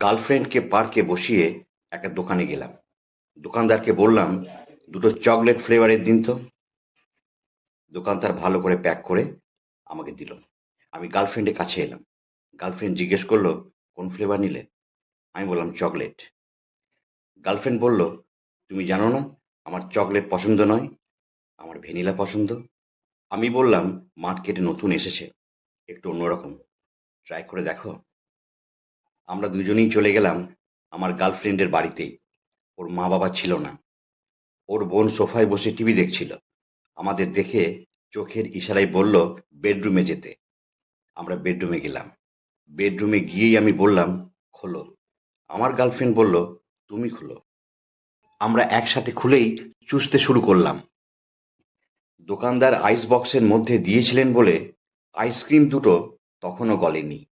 গার্লফ্রেন্ডকে পার্কে বসিয়ে একটা দোকানে গেলাম। দোকানদারকে বললাম, দুটো চকলেট ফ্লেভারের দিন তো। দোকানদার ভালো করে প্যাক করে আমাকে দিল। আমি গার্লফ্রেন্ডের কাছে এলাম। গার্লফ্রেন্ড জিজ্ঞেস করল, কোন ফ্লেভার নিলে? আমি বললাম, চকলেট। গার্লফ্রেন্ড বলল, তুমি জানো না, আমার চকলেট পছন্দ নয়, আমার ভ্যানিলা পছন্দ। আমি বললাম, মার্কেটে নতুন এসেছে, একটু অন্যরকম। ট্রাই করে দেখো। আমরা দুজনেই চলে গেলাম আমার গার্লফ্রেন্ডের বাড়িতেই ওর মা বাবা ছিল না। ওর বোন সোফায় বসে টিভি দেখছিল। আমাদের দেখে চোখের ইশারায় বলল, বেডরুমে যেতে। আমরা বেডরুমে গেলাম। বেডরুমে গিয়েই আমি বললাম, খোলো। আমার গার্লফ্রেন্ড বলল, তুমি খোলো। আমরা একসাথে খুলেই চুষতে শুরু করলাম। দোকানদার আইস বক্সের মধ্যে দিয়েছিলেন বলে আইসক্রিম দুটো তখনও গলেনি।